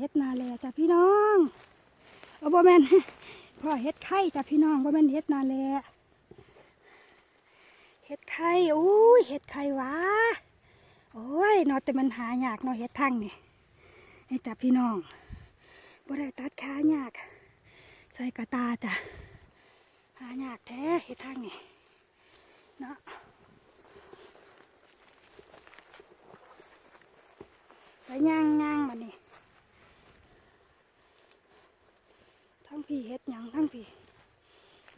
เฮ็ดนาแลจ้ะพี่น้องเอาบ่แม่นพ่อเฮ็ดไข่จ้ะพี่น้องบ่แม่นเฮ็ดนาแลเฮ็ดไข่อุ้ยเฮ็ดไข่วาโอ้ยนาะแต่มันหายากนาะเฮ็ดทั้งนี่นี่จ้ะพี่น้องบ่ได้ตัดขายาก ใส่กระตาจ้ะหายากแท้เฮ็ดทั้งนี่เนาะไปย่างย่างมานี่ ทั้งพี่เฮ็ดหยังทั้งพี่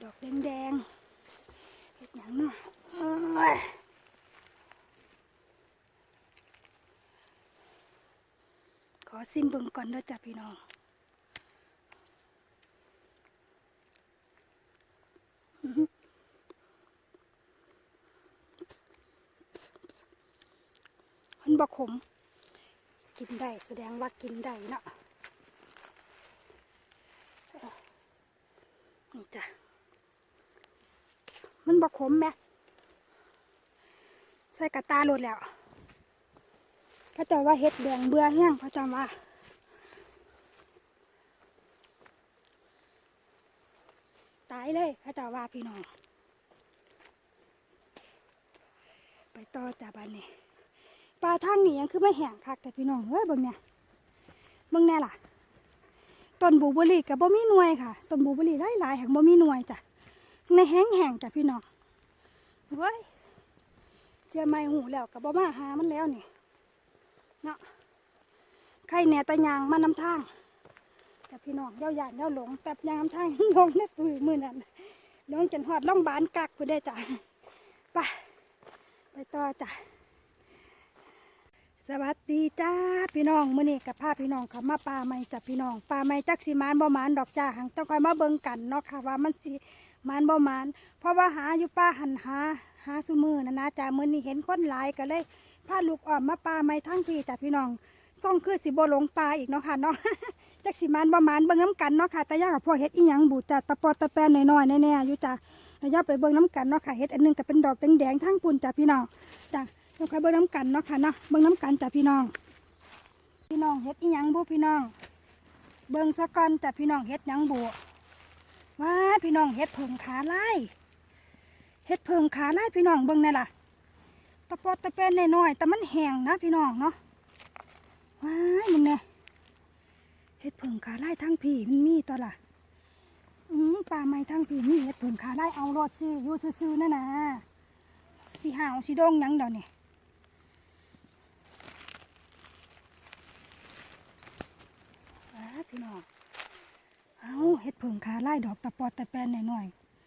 ดอกแดงแดงๆเฮ็ดหยังเนาะขอซิมเบิ่งก่อนเด้อจ้ะพี่น้องมันบ่ขม กินได้แสดงว่ากินได้เนาะ นี่จ้ะ มันบอก ขมไหมใส่กระตาโลดแล้วพระเจ้าว่าเห็ดแดงเบื่อแห้งพระเจ้าว่าตายเลยพระเจ้าว่าพี่น้อง ไปต่อจ้าบ้านนี้ปลาทางนี้ยังคือไม่แห้งคักแต่พี่น้องเฮ้ยบิ่งเนี่ยบิ่งแน่ล่ะต้นบูบอร์รี่กับบ่มีหน่วยค่ะต้นบูบอร์รี่หลายๆแห่งบ่มีหน่วยจ้ะในแห้งแห้งๆจ้ะพี่น้อง เว้ยเจียไม่หูแล้วกับบ่มาหามันแล้วนี่เนาะใครแหน่ตะยางมานำทางแต่พี่น้องเย้าหยานเย้าหลงแป๊บยางนำทางลงในปืนมือนั้นลงจนหอดล่องบานกักไปได้จ้ะไปไปต่อจ้ะสวัสดีจ้าพี่น้องมื้อนี้กับพาพพี่น้องเขามาปลาไม่จ้ะพี่น้องปลาไม่จักสิมานบ่มานดอกจ้าหังต้องคอยมาเบิ่งกันเนาะค่ะว่ามันสิ มานบ่หมาน เพราะว่าหาอยู่ป้าหันหาหาซุมือนะนะจ้ามือนี้เห็นคนหลายก็เลยพาลูกออกมาปลาไม่ทั้งพี่จ้ะพี่น้องส่องคือสิบ่หลงปลาอีกเนาะค่ะเนาะจักสิมานบ่หมานเบิ่งน้ำกันเนาะค่ะแต่ย่ากับพ่อเฮ็ดอีหยังบูจ้ะตะปอตะแปนน้อยๆแน่ๆอยู่จ้ะแล้วย่าไปเบิ่งน้ำกันเนาะค่ะเฮ็ดอันหนึงก็เป็นดอกแดงๆทั้งปุ่นจ้ะพี่น้องจ้ะเราคอยเบิ่งน้ำกันเนาะค่ะเนาะเบิ่งน้ำกันจ้ะพี่น้อง พี่น้องเฮ็ดอีหยังบุพี่น้อง เบิ่งซะก่อนจ้ะพี่น้องเฮ็ดหยังบุ ว้าพี่น้องเฮ็ดเพิงขาไล่เฮ็ดเพิงขาไล่พี่น้องเบิ่งนี่ล่ะตะปอตะเป็นน้อยๆแต่มันแห้งนะพี่น้องเนาะว้ายมึงเนี่ยเฮ็ดเพิงขาไล่ทั้งพี่มันมีตัวล่ะอืมปลาไม้ทั้งพี่มีเฮ็ดเพิงขาไล่เอารถสิอยู่ซื่อๆนั่นน่ะสีหาวสีดงยังเดี๋ยวนี้อ้าพี่น้อง เอาเห็ดเผิงขาไล่ดอกตะปอดตะแปนหน่อย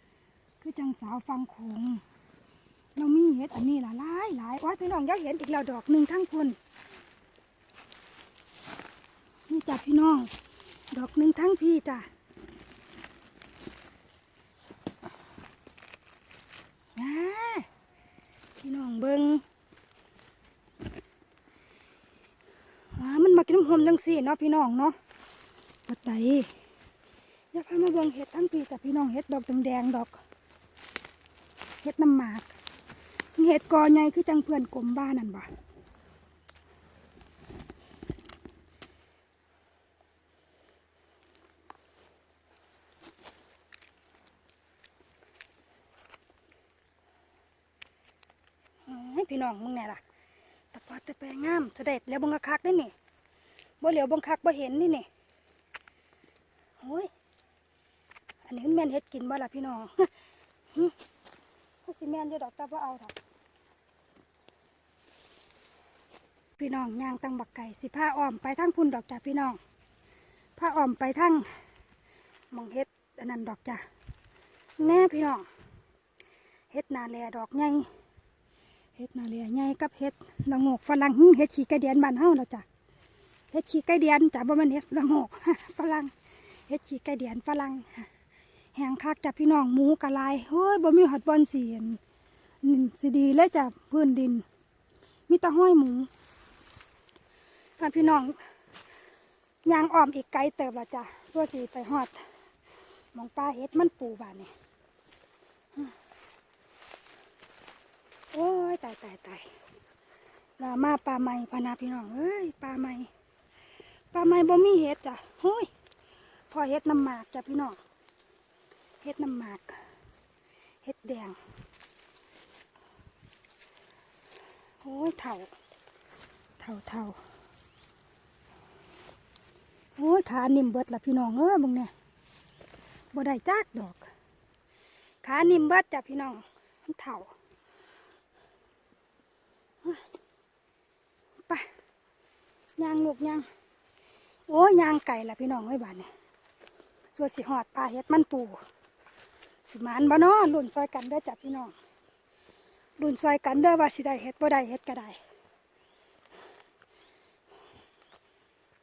ๆคือจังสาวฟังโขงเรามีเห็ดอันนี้ละหลายหลายว้าพี่น้องอยากเห็นอีกแล้วดอกหนึ่งทั้งคนนี่จ้ะพี่น้อง ดอกหนึ่งทั้งพี่จ้ะอ่าพี่น้องเบิงว้ามันมากินน้ำหอมจังสี่เนาะพี่น้องเนาะปัดไต อยากให้มาเบิงเห็ดทั้งปีแต่พี่น้องเห็ดดอกแดงๆดอกเห็ดน้ำหมากเห็ดกอใหญ่คือจังเพื่อนกลมบ้านนั่นบ่ให้พี่น้องมึงแน่ล่ะตะปอดตะแปงามเสด็จแล้วบังคักได้นี่บ่เหลียวบังคักบ่เห็นนี่นี่โอ้ย อันนี้มันแม่นเฮ็ดกินบ่ล่ะพี่น้องหึก็สิแม่นอยู่ดอกแต่บ่เอาดอกพี่น้องย่างตังบักไก่สิผ้าอ้อมไปทั้งพุ่นดอกจ้ะพี่น้องผ้าอ้อมไปทั้งมองเฮ็ดอันนั้นดอกจ้ะแน่พี่น้องเฮ็ดนาแลดอกใหญ่เฮ็ดนาแลใหญ่กับเฮ็ดละงกฝรั่งเฮ็ดขี้ไก่เดียนบ้านเฮาแล้วจ้ะเฮ็ดขี้ไก่เดียนจ้ะบ่แม่นเฮ็ดละงกฝรั่งเฮ็ดขี้ไก่เดียนฝรั่ง แหงคักจากพี่น้องหมูกระลายเฮ้ยบ่มีหอดบอลสีอันนี่สิดีเลยจากพื้นดิน มีตะห้อยหมูถ้าพี่น้องยางอ้อมอีกไกลเติบละจ้ะส่วสีไปหอดมองปลาเฮ็ดมันปูบานนี่โอ้ยตายตายตายลามาปลาใหม่พนาพี่น้องเอ้ยปลาใหม่ปลาไม้บ่มีเห็ดจ้ะเฮ้ยพอเห็ดน้ำหมากจ้ะพี่น้อง เห็ดน้ำหมากเห็ดแดง โอ้ยเถ่า เถ่าเถ่าโอ้ยขานิ่มเบิดละพี่น้องเอ้ยมึงเนี่ยบ่ได้จักดอก ขานิ่มเบิดจ้ะพี่น้องมันเถ่าไปยางลูกยางโอ้ยยางไก่ละพี่น้องไว้ยบานเนี่ยส่วนสิหอดปลาเฮ็ดมันปู สิมานบ่เนาะรุ่นซอยกันเด้จ้ะพี่น้องรุ่นซอยกันเด้ว่าสิได้เฮ็ดบ่ได้เฮ็ดก็ได้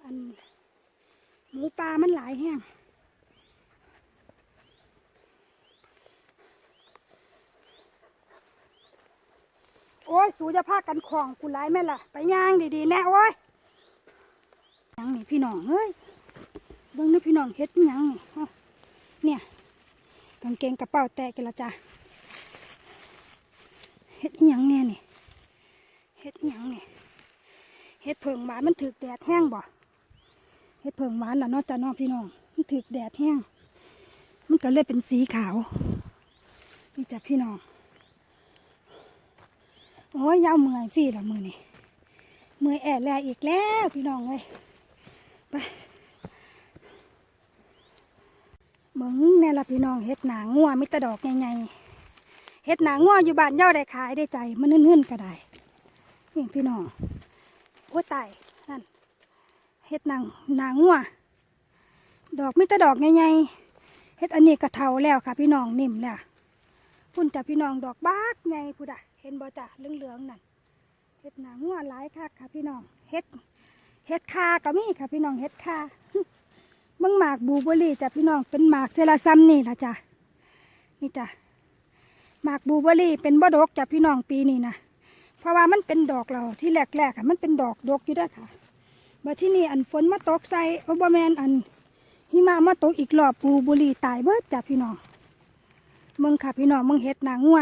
อันหมูปลามันหลายแห้งโอ้ย สูจะพากันของกูหลายแม่ล่ะ ไปย่างดีๆ แน่โอ้ยยังนี่พี่น้องเฮ้ยเบิ่งนี่พี่น้องเฮ็ดยังนี่เนี่ยางเกงกระเป๋าแตกกันละจ้ะเฮ็ดหยังแน่นี่เฮ็ดหยังนี่เฮ็ดเพิงหวานมันถึกแดดแห้งบ่เฮ็ดเพิงหวานล่ะเนาะจ้ะน้องพี่น้อง มันถึกแดดแห้ง มันก็เลยเป็นสีขาว นี่จ้ะพี่น้อง โอ้ยยาวเมื่อยฟรีละมือนี่เมื่อยแอดแล้วอีกแล้วพี่น้องเอ้ยไป เบิ่งแน่ละพี่น้องเฮ็ดหนางัวมิตรดอกใหญ่ๆเฮ็ดหนางัวอยู่บ้านเย่าได้ขายได้ใจมันนื่นๆก็ได้นี่พี่น้องโอ้ตายนั่นเฮ็ดหนางหนางัวดอกมิตรดอกใหญ่ๆเฮ็ดอันนี้กระเทาแล้วค่ะ พี่น้องนิ่มแล้วพุ่นจ้ะพี่น้องดอกบากใหญ่พุดอะเห็นบ่จ้ะเหลืองๆนั่นเฮ็ดหนางัวหลายคักค่ะ พี่น้องเฮ็ดเฮ็ดคาก็มีค่ะ พี่น้องเฮ็ดคา เบิ่งหมากบลูเบอร์รี่จ้ะพี่น้องเป็นหมากเทลาซัมนี่ละจ้ะนี่จ้ะหมากบลูเบอร์รี่เป็นบ่ดกจ้ะพี่น้องปีนี้นะเพราะว่ามันเป็นดอกเราที่แรกๆค่ะมันเป็นดอกดกอยู่ด้อค่ะบัดที่นี่อันฝนมาตกใส่โอบ่แมนอันหิมะมาตกอีกรอบบลูเบอร์รี่ตายเบิดจ้ะพี่น้องมืองค่ะพี่น้องมืองเฮ็ดหนางัว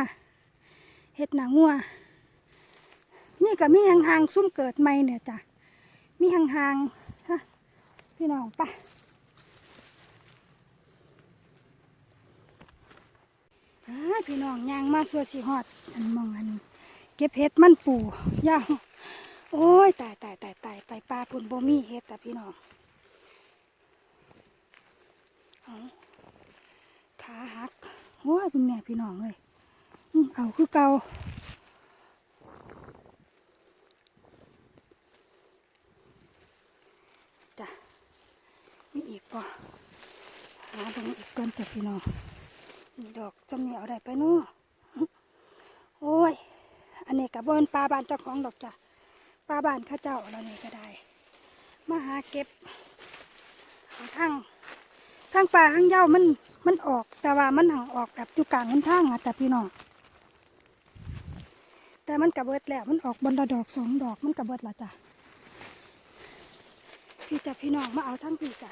เฮ็ดหนางัวนี่ก็มีห่างๆซุ่มเกิดใหม่เนี่ยจ้ะมีห่างๆฮะพี่น้องปะอ้าย พี่น้องยางมาสัวสีหอด อันมองอัน เก็บเห็ดมันปูยาวโอ้ยตายตายตายตายไปปลาพุ่นบ่มีเห็ดแต่พี่น้องเอาขาหักโอ้ยคุณแม่พี่น้องเลยอื้อเอาคือเกาจ้ะมีอีกป่ะหาตรงอีกก่อนจ้ะพี่น้อง ดอกจำเนี่ยเอาได้ไปเนาะโอ้ย อันนี้กับบนปลาบานเจ้าของดอกจ้ะปลาบานข้าเจ้าเรานี่ก็ได้ มาหาเก็บข้างข้งป่าข้งเย้ามันมันออก แต่ว่ามันหังออกแบบอยู่กลางหนทางอะแต่พี่น้องแต่มันกระเบิดแล้วมันออกบนละดอกสองดอกมันกระเบิดละจ้ะพี่จับพี่น้องมาเอาทั้งพี่จ้ะ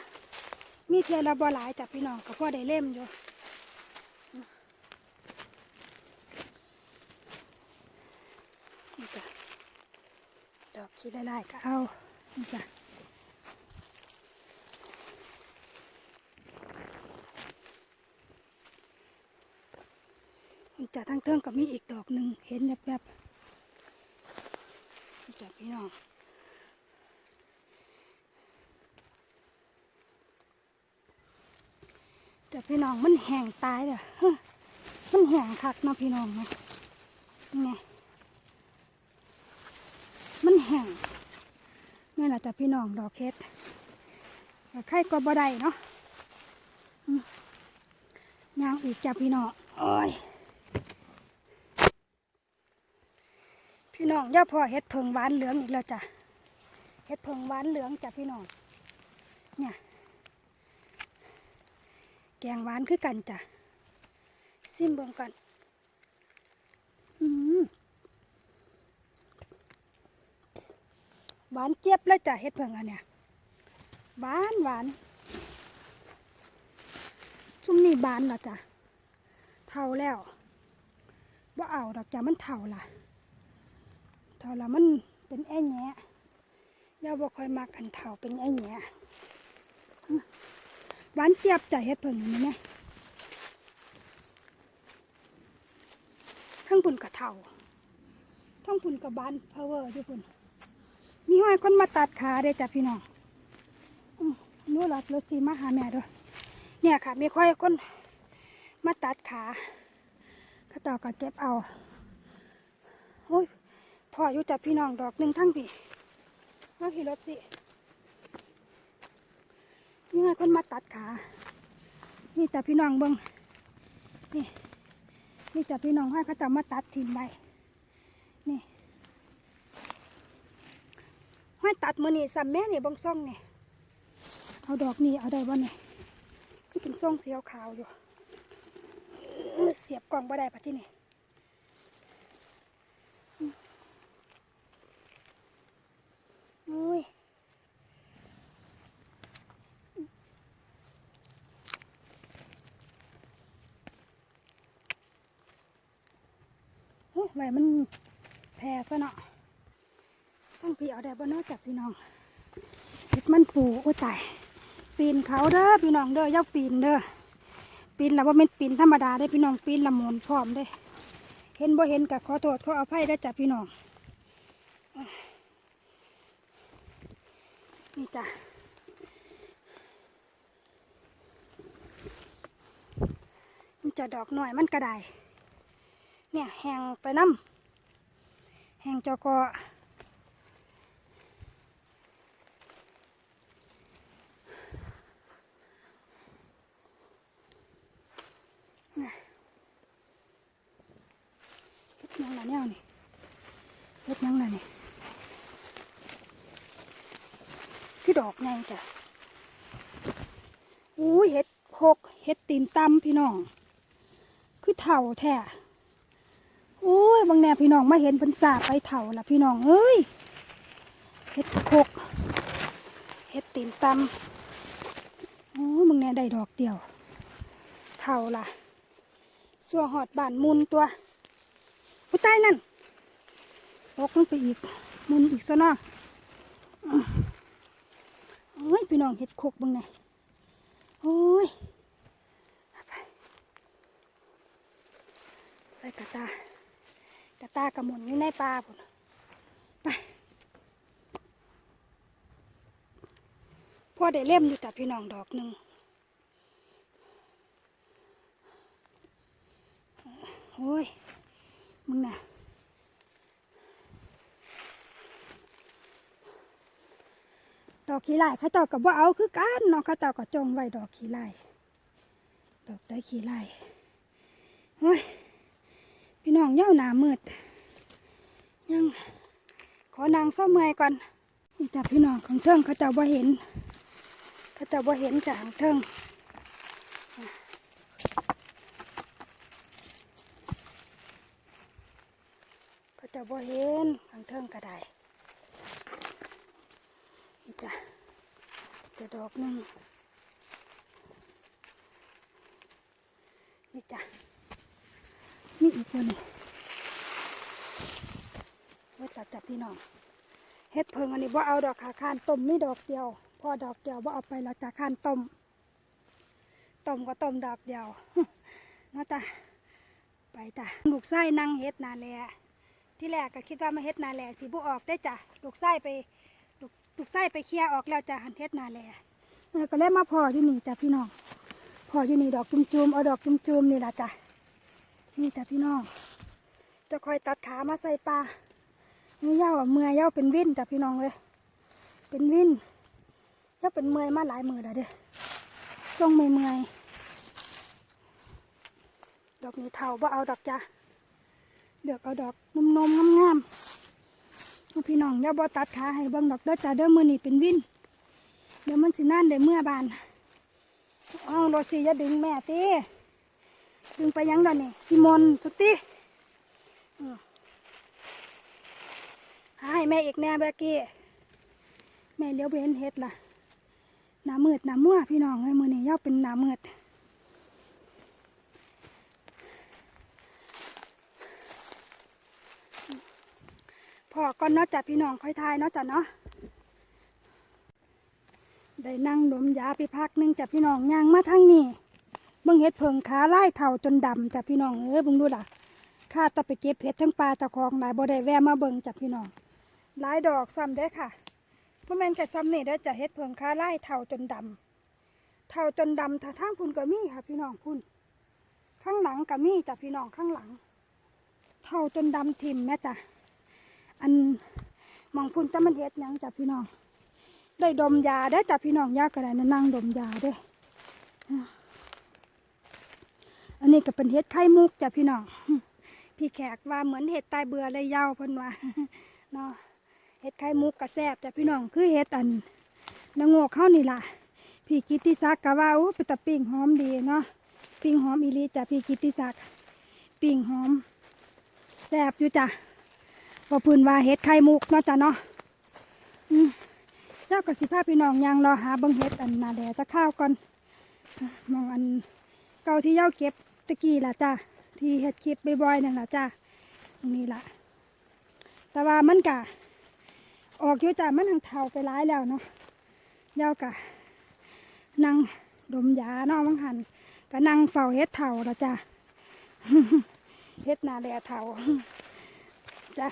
มีเทียระบหลายจับพี่น้องก็พ่อได้เล่มอยู่นี่จ้ะดอก ขี้ไล่ๆก็เอานี่จ้ะจ้ะทั้งเทิงก็มีอีกดอกหนึ่งเห็นแบบๆจ้ะพี่น้องแต่พี่น้องมันแห้งตายเลยมันแห้งคักเนาะพี่น้องเนาะนี่ไง มันแห้งนี่แหละแต่พี่น้องดอกเฮ็ดไข่ก็บ่ได้เนาะย่างอีกจ้ะพี่น้องโอ้ยพี่น้องย่าพอเฮ็ดเพิงหวานเหลืองอีกแล้วจ้ะเฮ็ดเพิงหวานเหลืองจ้ะพี่น้องเนี่ยแกงหวานคือกันจ้ะซิมเบิ่งก่อนอืม หวานเจี๊ยบเลยจ้ะเฮ็ดเพิ่งอันเนี้ยหวานหวานซุ่มนี่บานและจ้ะเท่าแล้วว่าเอาดอกจ้ะมันเท่าล่ะเท่าละมันเป็นแอ่แงะย่าบ่ค่อยมักอันเฒ่าเป็นไอ้เนี้ยอื้อหวานเจี๊ยบจะเฮ็ดเพิ่งนี่แม่ทั้งพุ่นกระเฒ่าทั้งพุ่นกระบานเพาเวอร์อยู่พุ่น มีห้อยคนมาตัดขาเด้จ้ะพี่น้องนู้นรถรถสีมาหาแม่ด้วยเนี่ยค่ะ มีค่อยคนมาตัดขาเขาต่อก็เก็บเอาโอ้ยพออยู่จ้ะพี่น้องดอกหนึ่งทั้งพี่มาขี่รถสินี่ไงคนมาตัดขา นี่แต่พี่น้องเบิงนี่นี่แต่พี่น้องห้อยเขาจะมาตัดทิมไป ให้ตัดมือนี่สัมแม่นี่เบงซ่องนี่เอาดอกนี่เอาได้บ่เนี่ยพี่เป็นซ่องเสียวขาวอยู่เอ้ยเสียบกล่องบ่ได้ปะที่นี่โอ้ยโอ้ยไหวมันแพ้ซะเนาะ ต้องพี่เอาได้บ่นอกจากพี่น้องเห็ดมันปูโอ้ยตายปีนเขาเด้อพี่น้องเด้อย่าปีนเด้อปีนแล้วว่าเป็นปีนธรรมดาได้พี่น้องปีนละมุนพร้อมได้ เห็นบ่เห็นกับขอโทษขออภัยได้จ้ะพี่น้องนี่จ้ะมันจะดอกหน่อยมันกระไดเนี่ยแหงไปน้ำแหงจอกอน่ะเฮ็ดห ยังล่ะแนวนี่เฮ็ดหยังล่ะนี่คือดอกไงจ้ะอุ้ยเห็ดโคกเห็ดตีนตำพี่น้อง คือเถ่าแท้โอ้ยบางแนวพี่น้องมาเห็นพันสาไปเถ่าละพี่น้องเอ้ยเห็ดโคกเห็ดตีนตำโอ้ยบางแนวได้ดอกเดียวเถ่าล่ะสัวหอดบานมุนตัว ผู้ใต้นั่นตกลงไปอีกมุนอีกซะเนาะโอ้ยพี่น้องเห็ดโคกเบึงไงโอ้ยไปใส่กระตากระตากระมุนอยู่ในปลาพุ่นไปพอได้เล่มอยู่แต่พี่น้องดอกหนึ่งโอ้ย มึงน่ะดอกขี้ไล่เขาเจ้ากับว่าเอาคือกันเนาะเขาเจ้าก็จงไว้ดอกขี้ไล่ดอกได้ขี้ไล่โอ้ยพี่น้องเย้าหนามืด ยังขอนางเศร้าเมื่อยก่อนนี่จับพี่น้องของเทิงเขาเจ้าบ่เห็นเขาเจ้าบ่เห็นจากของเทิงเขาเจ้าบ่เห็นของเทิงก็ได้นี่จ้ะจะดอกหนึ่งนี่จ้ะนี่อีกคนนี่ว่าจับจับพี่น้องเฮ็ดเพิงอันนี้ว่าเอาดอกขาคานต้มไม่ดอกเดียว พอดอกเดียวว่าเอาไปเราจะคานต้มต้มก็ต้มดอกเดียวเนาะจ้ะไปจ้ะลูกไส้นั่งเฮ็ดนาแล ที่แรกก็คิดว่ามาเฮ็ดนาแลสิบุออกได้จ้ะลูกไส้ไปลูกลูกไส้ไปเคลียร์ออกแล้วจ้ะหันเฮ็ดนาแลก็เลยมาพออยู่นี่จ้ะพี่น้องพออยู่นี่ดอกจุมๆเอาดอกจุมๆนี่ละจ้ะนี่จ้ะพี่น้อง จะคอยตัดขามาใส่ปลาเมื่อเย้าเมื่อยเย้าเป็นวิ่นจ้ะพี่น้องเลยเป็นวิ่นเย้าเป็นเมื่อยมาหลายมือแล้วเด้อทรงเมื่อยเมื่อยดอกนี้เท่าบ่เอาดอกจ้ะ เลือกเอาดอกนมๆงามๆพี่น้องอย่าบ่ตัดขาให้เบิ่งดอกเด้อจ้าเด้อมือนี้เป็นวินเดี๋ยวมันสินั่นได้เมื่อบานเอาโรสิอย่าดึงแม่ติดึงไปยังดอนนี่ซิมอนสุดติอืมหาให้แม่อีกแน่เบกกี้แม่เลี้ยวไปเห็นเห็ดล่ะหน้ามืดหน้ามั่วพี่น้องเอ้ยมือนี้ย่าเป็นหน้ามืด พอก่อนเนาะจ้ะพี่น้องค่อยทายนาะจ้ะเนาะได้นั่งดมยาไปพักหนึงจ้ะพี่น้องย่างมาทางนี้เบิ่งเห็ดเพิงขาไล่เท่าจนดำจ้ะพี่น้องเอ้ยบิ่งดูล่ะข้าตะไปเก็บเห็ดทั้งปลาเจ้าของหลายบ่ได้แวะมาเบิ่งจ้ะพี่น้องหลายดอกซ้ำเด้ค่ะพ่อแม่นแต่ซ้ำนี่เด้จะเห็ดเพิงขาไล่เท่าจนดำเท่าจนดำถ้าทางพุ่นก็มีค่ะ พี่น้องพุ่นข้างหลังก็มีจ้ะพี่น้องข้างหลัง เท่าจนดำทิมแม่จ้ะ อันมองพุ่นจะมันเฮ็ดยังจ้ะพี่น้อง ได้ดมยาได้จ้ะพี่น้องยากกระไดนะนั่งดมยาเด้อันนี้ก็เป็นเฮ็ดไข่มุกจ้ะพี่น้อง พี่แขกว่าเหมือนเห็ดตายเบื่อเลยยาวเพิ่นว่าเนาะเห็ดไข่มุกกระแซบจ้ะพี่น้องคือเห็ดอันนางโงกเข้านี่ล่ะ พี่กิติศักดิ์ก็ว่าโอ้เป็นตะปิ้งหอมดีเนาะปิ้งหอมอีลีจ้ะพี่กิติศักดิ์ปิ้งหอมแซบอยู่จ้ะ ว่าเพื้นว่าเห็ดไข่มุกเนาะจ้ะเนาะเจ้ากับสิพาพี่น้องยังรอหาเบิ่งเห็ดอันนาแดจะข้าวก่อนมองอันเก่าที่เย้าเก็บตะกี้ล่ะจ้ะที่เห็ดคลิปบ่อยๆนั่นล่ะจ้ะนี่ล่ะ แต่ว่ามันกะ ออกอยู่จ้ะมันทางเทาไปร้ายแล้วเนาะเย้ากะนั่งดมยาเนาะมังหันก็นั่งเฝ้าเฮ็ดเถาละจ้ะเฮ็ดนาแลเถาจ้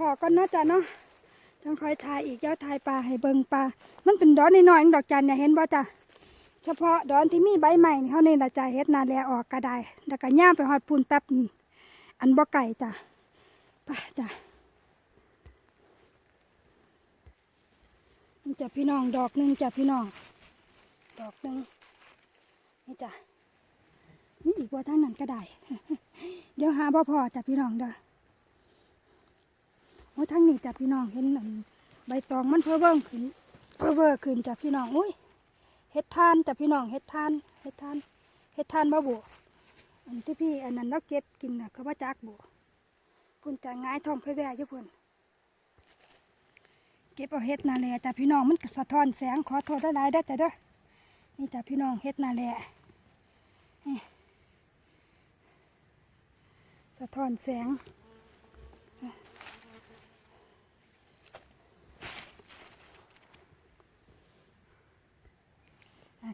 พอก็เนาะจ้ะเนาะต้องคอยทายอีกเจ้าทายปลาให้เบิงปลา มันเป็นดอนน้อยๆดอกจันเนี่ยเห็นบ่จ้ะ เฉพาะดอนที่มีใบใหม่นี่เท่านี้ละจ้ะเฮ็ดนาแลออกก็ได้แล้วก็ย่ามไปหอดปูนแป๊บอันบ่ไก่จ้ะไปจ้ะนี่จ้ะพี่น้องดอกหนึ่งจ้ะพี่น้อง ดอกหนึ่งนี่จ้ะนี่อีกว่าทั้งนั้นก็ได้ เดี๋ยวหาบ่พอจ้ะพี่น้องเด้อ อ้ทั้งนี้จ้ะพี่น้องเห็นอันใบตองมันเพิ่มเบิ่งขึ้นเพิ่มเบิ่งขึ้นจ้ะพี่น้องอุ้ยเฮ็ดทานจ้ะพี่น้องเฮ็ดทานเฮ็ดทานเฮ็ดทานบ่บุอันที่พี่อันนั้นเราเก็บกินน่ะเขาว่าจักบุพุ่นจะง่ายท้องไปแว่อยู่พุ่นเก็บเอาเฮ็ดนาแลจ้ะพี่น้องมันสะท้อนแสงขอโทษได้หลายๆเด้อจ้ะเด้อนี่จ้ะพี่น้องเฮ็ดนาแหละสะท้อนแสง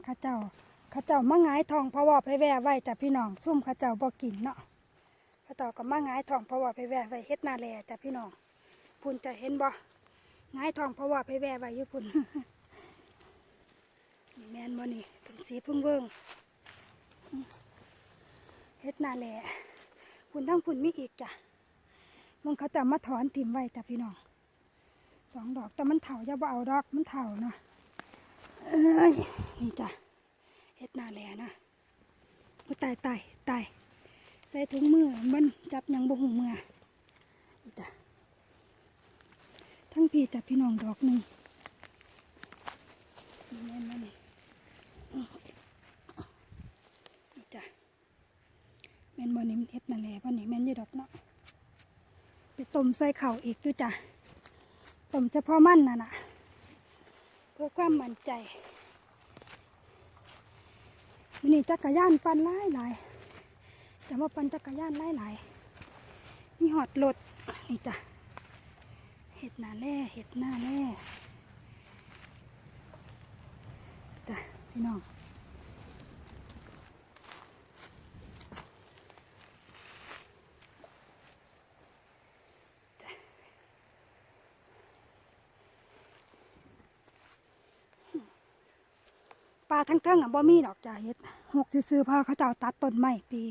ข้าเจ้าข้าเจ้ามาหงายทองพะวอไปแว่ไว้จ้ะพี่น้องซุ่มข้าเจ้าบ่กินเนาะข้าเจ้าก็มาหงายทองพะวอไปแว่ไว้เฮ็ดนาแลจ้ะพี่น้องพุ่นจะเห็นบ่หงายทองพะวอไปแว่ไว้อยู่พุ่นแมนบ่นี่เป็นสีพึ่งเบิ่งเฮ็ดนาแลพุ่นทั้งพุ่นมีอีกจ้ะมึงเขาจะมาถอนถิ่มไว้จ้ะพี่น้องสองดอกแต่มันเถาจะบ่เอาดอกมันเถาเนาะ เอ้ย นี่จ้ะเฮ็ดนาแหลนะโอ้ตายตายตายใส่ถุงมือมันจับยังบ่หูมือนี่จ้ะทั้งพี่จ้ะพี่น้องดอกหนึ่งนี่แม่นบ่นี่นี่จ้ะแม่นบ่นี่มันเฮ็ดนั่นแหลบ่นี่แม่นอยู่ดอกเนาะไปต้มใส่ข้าวอีกอยู่จ้ะต้มเฉพาะมันน่ะน่ะ เพื่อความมั่นใจนี่จักรยานปั่นหลายหลายแต่มาปั่นจักรยานหลายหลายมีหอดรถนี่จ้ะเห็ดหน้าแร่เห็ดหน้าแร่จ้ะพี่น้อง ปลาทั้งเทิงอะบ่มีดอกจ้ะเฮ็ดหกซื้อๆเพอเขาเจ้าตัดต้นไม้ปี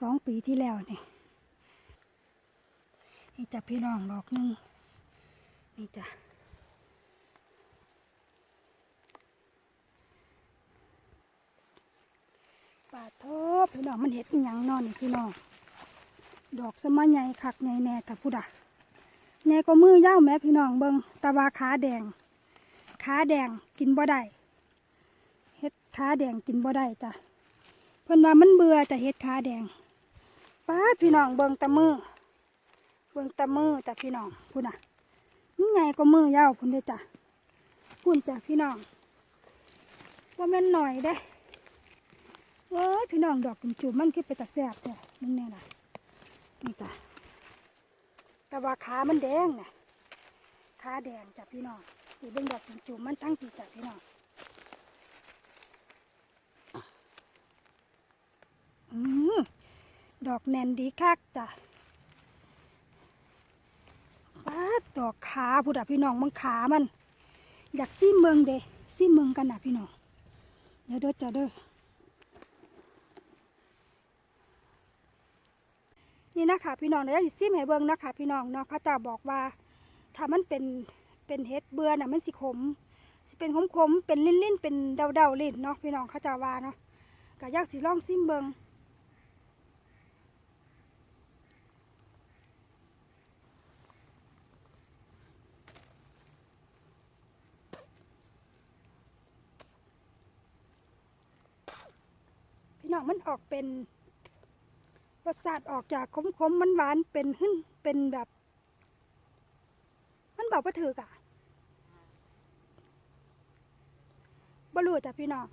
สองปีที่แล้วนี่นี่จ้ะพี่น้องดอกหนึ่งนี่จ้ะปาทษพี่น้องมันเห็ดอีหยังนอนนี่พี่น้องดอกสมัยใหญ่คักใหญ่แน่แต่พูดอะใหญ่ก็มือยาแม่พี่น้องเบิงตะวาขาแดง ขาแดงกินบ่ได้เห็ด ขาแดงกินบ่ได้จ้ะเพิ่นว่ามันเบื่อจะเห็ดขาแดงป้าพี่น้องเบิงตะมือ เบิงตะมือจ้ะพี่น้องพูดอะมันใหญ่ก็มือยาวพุ่นเด้จ้ะพุ่นจ้ะพี่น้องว่าแม่นหน่อยเด้เว้ยพี่น้องดอกจุ่มจุ่มมันคือไปตะแสบแต่มึงเนี่ยล่ะนี่จ้ะแต่ว่าขามันแดงน่ะขาแดงจ้ะพี่น้องนี่เบิ่งดอกจุ่มจุ่มมันทั้งปีจ้ะพี่น้อง ดอกแน่นดีคักจ้ะป้าดอกขาพุดอะพี่น้องมังขามัน อยากซิมเมืองเดซิมเมืองกันนะพี่น้อง เดี๋ยวเด้อจ้ะเด้อ นี่นะคะพี่น้องเดี๋ยวซิมให้เบิ่งนะคะพี่น้องเนาะเขาจะบอกว่า ถ้ามันเป็นเป็นเฮ็ดเบื่อน่ะมันสิขมสิเป็นขมๆเป็นลิ้นๆเป็นเดาๆลิ้นเนาะพี่น้องเขาจะว่าเนาะก็อยากสิลองซิมเบิ่ง น้องมันออกเป็นรสชาติออกจากขมขมมันหวานเป็นหึ่นเป็นแบบ มันบอกว่าถือกอะบรูจ้ะพี่น้อง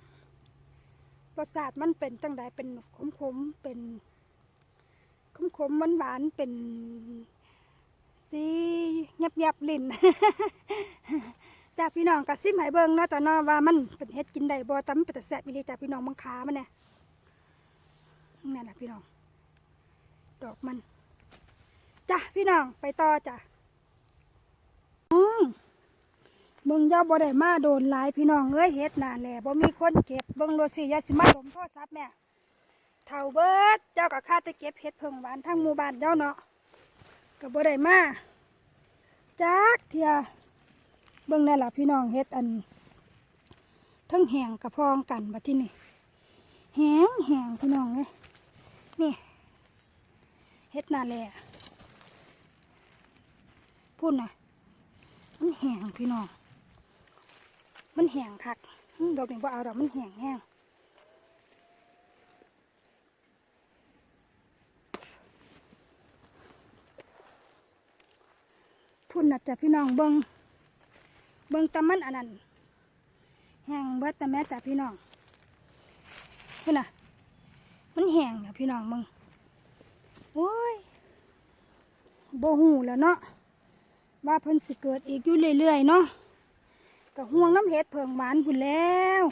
รสชาติมันเป็นจังใดเป็นขมขมเป็นขมขมมันหวานเป็นสีเงียบเงียบลิ้นจ้าพี่น้องกระซิมให้เบิงเนาะจ้ะเนาะว่ามันเป็นเฮ็ดกินได้บ่ต่มันเป็นแต่แซ่บอีหลีจ้าพี่น้องมังคามันเนี่ย นั่นแหละพี่น้อง ดอกมันจ้ะพี่น้องไปต่อจ้ะอืมเบิ่งเจ้าบ่ได้มาโดนหลายพี่น้องเอ้ยเฮ็ดนานแหละบ่มีคนเก็บเบิ่งโลสิยาสิมาลมโทรศัพท์แม่เฒ่าเบิดเจ้าก็ค่าแต่เก็บเฮ็ดเพิ่งหวานทั้งหมู่บ้านเจ้าเนาะก็บ่ได้มาจักเทียเบิ่งนั่นล่ะพี่น้องเฮ็ดอันทั้งแหงกระพองกันบัดที่นี่แหงแหงพี่น้องเลย นี่เฮ็ดนาแลพูดนะมันแหงพี่น้อง มันแหงคักหึดอกนี้ว่าเอาดอกมันแหงแห้งพูดนะจ้ะพี่น้องเบิ่งเบิ่งตะมันอันนั้นแห้งเบิดต่แม่จ้ะพี่น้องนี่น่ะ มันแห้งอะพี่น้องมึงโอ้ยบ่หูแล้วเนาะว่าเพิ่นสิเกิดอีกอยู่เรื่อยๆเนาะก็ห่วงน้ำเห็ดเพิงหวานพุ่นแล้ว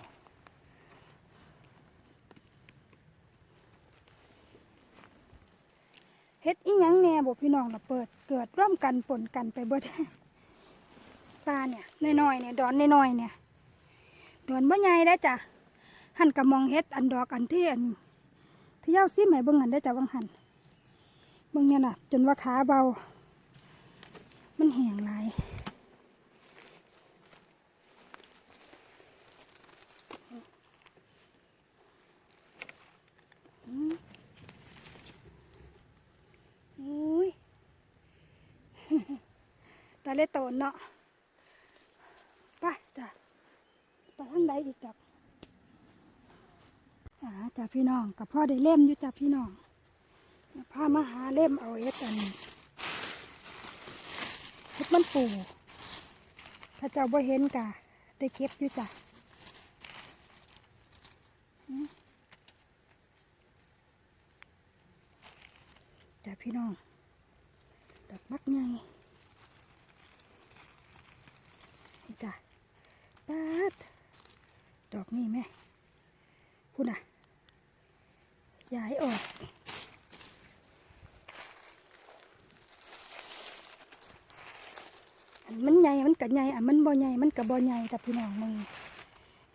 เฮ็ดอีหยังแน่บ่พี่น้องล่ะเปิดเกิดร่วมกันปนกันไปเบิดปลาเนี่ยน้อยๆเนี่ยดอนน้อยๆเนี่ยดอนบ่ใหญ่ได้จ้ะหันกระมองเฮ็ดอันดอกอันที่อัน ที่ย้าซิมให้เบิ่งหันได้จ้ะบางหันเบิ่งเนี่ยน่ะ จนว่าขาเบา มันแห้งหลายอุ้ยตาเล็โตนเนาะไปจ้ะไปทางใดอีกจ้ะ อ่าจ้ะพี่น้องกับพ่อได้เล่มอยู่จ้ะพี่น้องพามาหาเล่มเอาเอ็ดอันนี้เฮ็ดมันปูถ้าเจ้าบ่เห็นกะได้เก็บอยู่จ้ะจ้ะพี่น้องดอกบักใหญ่นี่จ้ะปาดดอกนี่แม่พูดน่ะ ย้ายออก อันมันใหญ่ มันกะใหญ่ อันมันบ่ใหญ่ มันกะบ่ใหญ่แต่พี่น้องมึง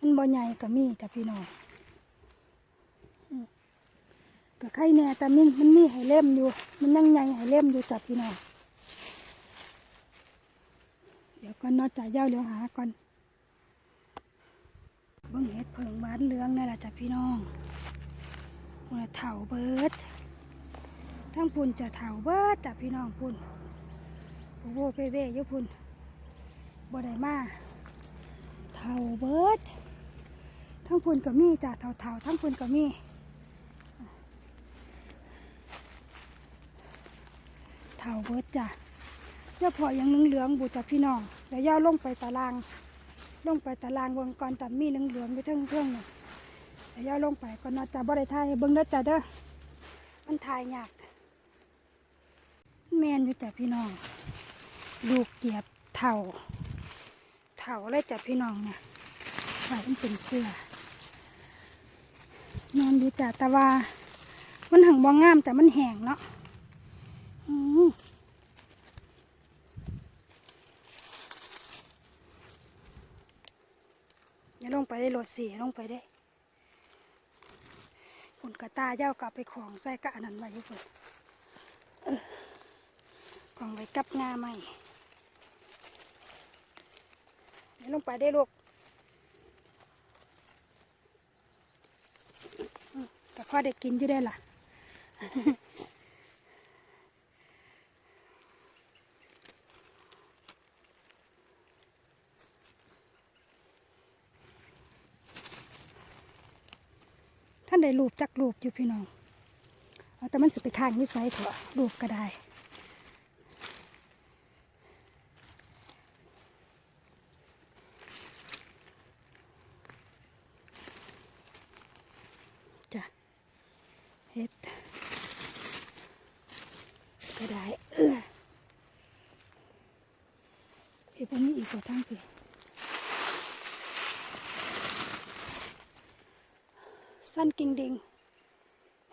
มันบ่ใหญ่ก็มีแต่พี่น้องก็ไข่แน่แต่มันมันมีให้เล่มอยู่ มันยังใหญ่ให้เล่มอยู่จ้ะพี่น้องเดี๋ยวก่อนนอจ่ายเย้าเดี๋ยวหาก่อนเบิ่งเห็ดเผิงหวานเหลืองนี่แหละจ้ะพี่น้อง มันเถาเบิดทั้งพุ่นจะเถาเบิดจ้ะพี่น้องพุ่นโอ้โหเพ่เพ่อยพุ่นบ่ได้มาเถาเบิดทั้งพุ่นก็มีจ้ะเถาเถาๆทั้งพุ่นก็มีเถาเบิดจ้ะเจ้าพอยังเหลืองๆบูจ้ะพี่น้องแล้วย่าลงไปตาราง ลงไปตารางวงก่อนแต่มีเหลืองๆไปเทิงเทิงๆน่ะแล้วย่าลงไปก่อนเนาะจ้ะบ่ได้ถ่ายให้เบิ่งเด้อจ้ะเด้อมันถ่ายยากแมนอยู่จ้ะพี่น้องลูกเกียบเถ่าเถ่าเลยจ้ะพี่น้องเนี่ยว่ามันเป็นเสื้อแมนอยู่จ้ะแต่ว่ามันหังบองงามแต่มันแห้งเนาะอย่าลงไปได้โหลดสีลงไปได้ ผลกระตาเย้ากลับไปของใส่กะอันนั้นไว้อยู่พุ่นเออของไว้กับงาใหม่อย่ลงไปได้ลูกอืมแต่พ่อได้กินอยู่ได้ล่ะ ได้รูปจักรูปอยู่พี่น้องแต่มันสิไปข้างนิสัยเถอะรูปก็ได้ จ้ะเฮ็ดก็ได้เออเฮ็ดพวกนี้อีกกว่าทั้งพี่ สั้นกิ่งดิง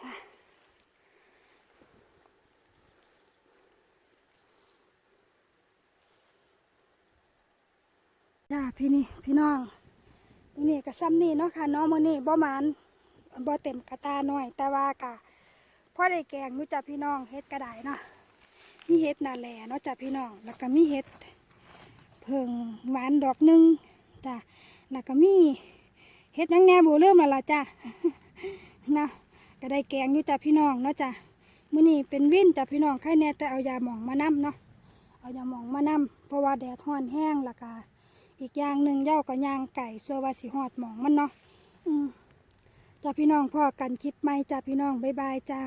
ค่ะจ้าพี่นี่พี่น้องมือนี่ก็ซ้ำนี่เนาะค่ะน้องมือนี่บ่หมานบ่เต็มกระตาหน่อย แต่ว่ากะพ่อได้แกงรู้จักพี่น้องเฮ็ดกระไดเนาะมีเฮ็ดนาแหล่เนาะจ้ะพี่น้อง แล้วก็มีเฮ็ดเพิงหวานดอกหนึ่งจ้ะแล้วก็มี เฮ็ดยังแน่บูเริ่มแล้วล่ะจ้ะนะก็ได้แกงอยู่จ้ะพี่น้องเนาะจ้ะมื้อนี้เป็นวินจ้ะพี่น้องใครแน่แต่เอายาหมองมานํเนาะเอายาหมองมานํเพราะว่าแดดร้อนแห้งแล้วก็อีกอย่างหนึ่งเหย้าก็ย่างไก่ซัวว่าสิฮอดหมองมันเนาะอืมจ้ะพี่น้องพอกันคลิปใหม่จ้ะพี่น้องบ๊ายบายจ้า